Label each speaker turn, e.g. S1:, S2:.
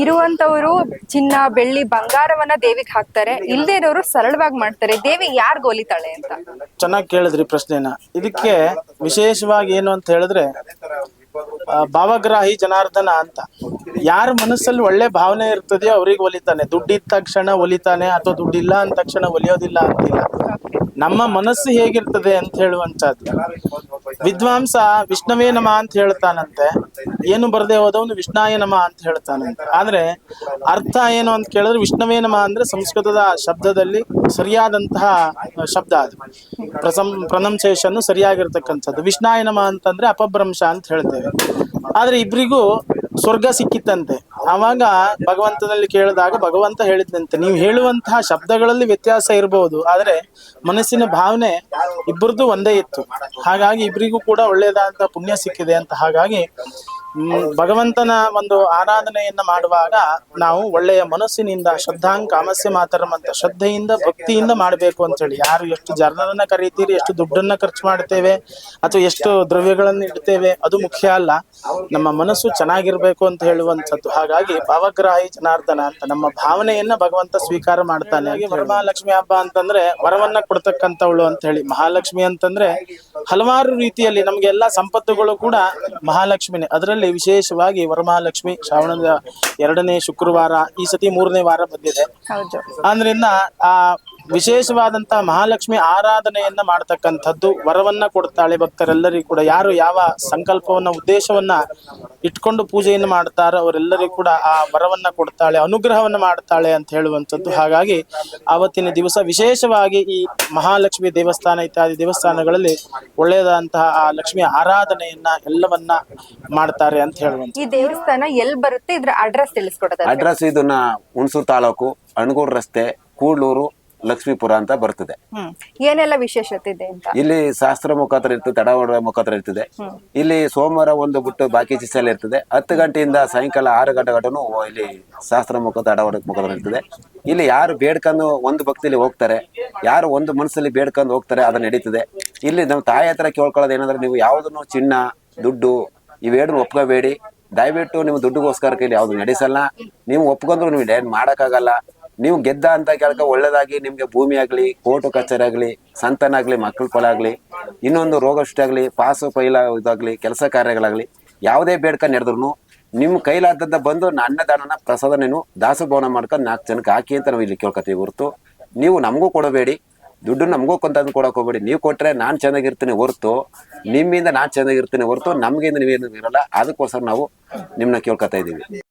S1: ಇರುವಂತವರು ಚಿನ್ನ, ಬೆಳ್ಳಿ, ಬಂಗಾರವನ್ನ ದೇವಿಗೆ ಹಾಕ್ತಾರೆ. ಇಲ್ಲದೆ ಇರೋರು ಸರಳವಾಗಿ ಮಾಡ್ತಾರೆ. ದೇವಿ ಯಾರ್ ಗೋಲಿತಾಳೆ ಅಂತ?
S2: ಚೆನ್ನಾಗಿ ಕೇಳಿದ್ರಿ ಪ್ರಶ್ನೆನ. ಇದಕ್ಕೆ ವಿಶೇಷವಾಗಿ ಏನು ಅಂತ ಹೇಳಿದ್ರೆ ಭಾವಗ್ರಾಹಿ ಜನಾರ್ದನ ಅಂತ. ಯಾರ ಮನಸ್ಸಲ್ಲಿ ಒಳ್ಳೆ ಭಾವನೆ ಇರ್ತದೆಯೋ ಅವ್ರಿಗೆ ಒಲಿತಾನೆ. ದುಡ್ಡಿದ್ದ ತಕ್ಷಣ ಒಲಿತಾನೆ ಅಥವಾ ದುಡ್ಡಿಲ್ಲ ಅಂದ ತಕ್ಷಣ ಒಲಿಯೋದಿಲ್ಲ ಅಂತಿಲ್ಲ. ನಮ್ಮ ಮನಸ್ಸು ಹೇಗಿರ್ತದೆ ಅಂತ ಹೇಳುವಂತದ್ದು ವಿದ್ವಾಂಸ ವಿಷ್ಣುವೇ ನಮ ಅಂತ ಹೇಳ್ತಾನಂತೆ. ಏನು ಬರದೆ ಹೋದವನು ವಿಷ್ಣಾಯ ನಮ ಅಂತ ಹೇಳ್ತಾನಂತೆ. ಆದ್ರೆ ಅರ್ಥ ಏನು ಅಂತ ಕೇಳಿದ್ರೆ ವಿಷ್ಣುವೇ ನಮ ಅಂದ್ರೆ ಸಂಸ್ಕೃತದ ಶಬ್ದದಲ್ಲಿ ಸರಿಯಾದಂತಹ ಶಬ್ದ ಅದು. ಪ್ರಸಂ ಪ್ರನೌನ್ಸಿಯೇಷನ್ ಸರಿಯಾಗಿರ್ತಕ್ಕಂಥದ್ದು. ವಿಷ್ಣಾಯ ನಮ ಅಂತಂದ್ರೆ ಅಪಭ್ರಂಶ ಅಂತ ಹೇಳ್ತೇವೆ. ಆದ್ರೆ ಇಬ್ರಿಗೂ ಸ್ವರ್ಗ ಸಿಕ್ಕಿತ್ತಂತೆ. ಆವಾಗ ಭಗವಂತನಲ್ಲಿ ಕೇಳಿದಾಗ ಭಗವಂತ ಹೇಳಿದಂತೆ, ನೀವು ಹೇಳುವಂತಹ ಶಬ್ದಗಳಲ್ಲಿ ವ್ಯತ್ಯಾಸ ಇರಬಹುದು, ಆದರೆ ಮನಸ್ಸಿನ ಭಾವನೆ ಇಬ್ಬರದ್ದು ಒಂದೇ ಇತ್ತು. ಹಾಗಾಗಿ ಇಬ್ಬರಿಗೂ ಕೂಡ ಒಳ್ಳೆಯದಾದಂತಹ ಪುಣ್ಯ ಸಿಕ್ಕಿದೆ ಅಂತ ಹಾಗಾಗಿ ಭಗವಂತನ ಒಂದು ಆರಾಧನೆಯನ್ನ ಮಾಡುವಾಗ ನಾವು ಒಳ್ಳೆಯ ಮನಸ್ಸಿನಿಂದ, ಶ್ರದ್ಧಾಂಗ, ಕಾಮಸ್ಯ ಮಾತರಂ ಅಂತ ಶ್ರದ್ಧೆಯಿಂದ, ಭಕ್ತಿಯಿಂದ ಮಾಡಬೇಕು ಅಂತ ಹೇಳಿ ಯಾರು ಎಷ್ಟು ಜನರನ್ನ ಕರೀತೀರಿ, ಎಷ್ಟು ದುಡ್ಡನ್ನ ಖರ್ಚು ಮಾಡ್ತೇವೆ, ಅಥವಾ ಎಷ್ಟು ದ್ರವ್ಯಗಳನ್ನ ಇಡ್ತೇವೆ, ಅದು ಮುಖ್ಯ ಅಲ್ಲ. ನಮ್ಮ ಮನಸ್ಸು ಚೆನ್ನಾಗಿರ್ಬೇಕು ಅಂತ ಹೇಳುವಂಥದ್ದು. ಹಾಗಾಗಿ ಭಾವಗ್ರಾಹಿ ಜನಾರ್ದನ ಅಂತ ನಮ್ಮ ಭಾವನೆಯನ್ನ ಭಗವಂತ ಸ್ವೀಕಾರ ಮಾಡ್ತಾನೆ. ಹಾಗೆ ವರಮಹಾಲಕ್ಷ್ಮಿ ಹಬ್ಬ ಅಂತಂದ್ರೆ ವರವನ್ನ ಕೊಡ್ತಕ್ಕಂಥವಳು ಅಂತ ಹೇಳಿ ಮಹಾಲಕ್ಷ್ಮಿ ಅಂತಂದ್ರೆ ಹಲವಾರು ರೀತಿಯಲ್ಲಿ ನಮ್ಗೆ ಎಲ್ಲಾ ಸಂಪತ್ತುಗಳು ಕೂಡ ಮಹಾಲಕ್ಷ್ಮಿನೇ. ಅದರಲ್ಲಿ ವಿಶೇಷವಾಗಿ ವರಮಹಾಲಕ್ಷ್ಮಿ ಶ್ರಾವಣದ ಎರಡನೇ ಶುಕ್ರವಾರ ಈ ಸತಿ ಮೂರನೇ ವಾರ ಬಂದಿದೆ. ಆದ್ರಿಂದ ಆ ವಿಶೇಷವಾದಂತಹ ಮಹಾಲಕ್ಷ್ಮಿ ಆರಾಧನೆಯನ್ನ ಮಾಡ್ತಕ್ಕಂಥದ್ದು ವರವನ್ನ ಕೊಡ್ತಾಳೆ ಭಕ್ತರೆಲ್ಲರಿಗೂ ಕೂಡ. ಯಾರು ಯಾವ ಸಂಕಲ್ಪವನ್ನ ಉದ್ದೇಶವನ್ನ ಇಟ್ಕೊಂಡು ಪೂಜೆಯನ್ನು ಮಾಡ್ತಾರೋ ಅವರೆಲ್ಲರಿಗೂ ಕೂಡ ಆ ವರವನ್ನ ಕೊಡ್ತಾಳೆ ಅನುಗ್ರಹವನ್ನ ಮಾಡ್ತಾಳೆ ಅಂತ ಹೇಳುವಂಥದ್ದು. ಹಾಗಾಗಿ ಆವತ್ತಿನ ದಿವಸ ವಿಶೇಷವಾಗಿ ಈ ಮಹಾಲಕ್ಷ್ಮಿ ದೇವಸ್ಥಾನ ಇತ್ಯಾದಿ ದೇವಸ್ಥಾನಗಳಲ್ಲಿ ಒಳ್ಳೆಯದಾದಂತಹ ಆ ಲಕ್ಷ್ಮಿ ಆರಾಧನೆಯನ್ನ ಎಲ್ಲವನ್ನ ಮಾಡ್ತಾರೆ ಅಂತ ಹೇಳುವಂತ
S1: ಈ ದೇವಸ್ಥಾನ ಎಲ್ ಬರುತ್ತೆ? ಇದ್ರ ಅಡ್ರೆಸ್ ತಿಳಿಸ್ಕೊಡೋದಾದ್ರೆ
S3: ಅಡ್ರೆಸ್ ಇದನ್ನ ಹುಣಸೂರು ತಾಲೂಕು ಅಣಗೂರು ರಸ್ತೆ ಕೂಡ್ಲೂರು ಲಕ್ಷ್ಮೀಪುರ ಅಂತ ಬರ್ತದೆ.
S1: ಹ್ಮ್. ಏನೆಲ್ಲ ವಿಶೇಷತೆ ಇದೆ ಅಂತ?
S3: ಇಲ್ಲಿ ಶಾಸ್ತ್ರ ಮುಖಾಂತರ ಇರ್ತದೆ ತಡವಾಡ ಮುಖಾಂತರ ಇರ್ತದೆ. ಇಲ್ಲಿ ಸೋಮವಾರ ಒಂದು ಬಿಟ್ಟು ಬಾಕಿ ಚಿಸಲ್ಲಿ ಇರ್ತದೆ. ಹತ್ತು ಗಂಟೆಯಿಂದ ಸಾಯಂಕಾಲ ಆರು ಗಂಟೆ ಗಂಟನು ಇಲ್ಲಿ ಶಾಸ್ತ್ರ ಮುಖ ತಡವಾಡ ಮುಖಾಂತರ ಇರ್ತದೆ. ಇಲ್ಲಿ ಯಾರು ಬೇಡ್ಕೊಂಡು ಒಂದು ಭಕ್ತಿಲಿ ಹೋಗ್ತಾರೆ ಯಾರು ಒಂದು ಮನಸ್ಸಲ್ಲಿ ಬೇಡ್ಕೊಂಡು ಹೋಗ್ತಾರೆ ಅದು ನಡೀತದೆ. ಇಲ್ಲಿ ನಮ್ಮ ತಾಯಿ ಹತ್ರ ಕೇಳ್ಕೊಳ್ಳೋದು ಏನಂದ್ರೆ ನೀವು ಯಾವುದನ್ನು ಚಿನ್ನ ದುಡ್ಡು ಇವೇನು ಒಪ್ಕೋಬೇಡಿ. ದಯವಿಟ್ಟು ನಿಮ್ಮ ದುಡ್ಡುಗೋಸ್ಕರ ಇಲ್ಲಿ ಯಾವ್ದು ನಡೆಸಲ್ಲ. ನೀವು ಒಪ್ಕೊಂಡ್ರು ನೀವು ಏನ್ ಮಾಡಕ್ಕಾಗಲ್ಲ. ನೀವು ಗೆದ್ದ ಅಂತ ಕೇಳಕ ಒಳ್ಳೇದಾಗಿ ನಿಮ್ಗೆ ಭೂಮಿ ಆಗ್ಲಿ, ಕೋರ್ಟು, ಕಚೇರಿ ಆಗ್ಲಿ, ಸಂತನ ಆಗ್ಲಿ ಮಕ್ಕಳ ಕೊಲ ಆಗ್ಲಿ, ಇನ್ನೊಂದು ರೋಗಷ್ಟೇ ಆಗಲಿ, ಪಾಸು ಫೈಲ ಇದಾಗ್ಲಿ, ಕೆಲಸ ಕಾರ್ಯಗಳಾಗ್ಲಿ, ಯಾವುದೇ ಬೇಡ್ಕ ನಡೆದ್ರು ನಿಮ್ಮ ಕೈಲಾದದ್ದ ಬಂದು ಅನ್ನದಾನನ ಪ್ರಸಾದ ನೀನು ದಾಸಭವನ ಮಾಡ್ಕೊಂಡು ನಾಲ್ಕು ಜನಕ್ಕೆ ಹಾಕಿ ಅಂತ ನಾವು ಇಲ್ಲಿ ಕೇಳ್ಕೊತೀವಿ ಹೊರ್ತು. ನೀವು ನಮಗೂ ಕೊಡಬೇಡಿ, ದುಡ್ಡು ನಮಗೂ ಕೊಂತಂದು ಕೊಡಕ್ ಹೋಗ್ಬೇಡಿ. ನೀವು ಕೊಟ್ಟರೆ ನಾನು ಚೆನ್ನಾಗಿರ್ತೀನಿ ಹೊರ್ತು, ನಿಮ್ಮಿಂದ ನಾನ್ ಚೆನ್ನಾಗಿರ್ತೀನಿ ಹೊರ್ತು ನಮಗಿಂದ ನೀವೇನು ಇರಲ್ಲ, ಅದಕ್ಕೋಸ್ಕರ ನಾವು ನಿಮ್ಮನ್ನ ಕೇಳ್ಕೊತಾ ಇದೀವಿ.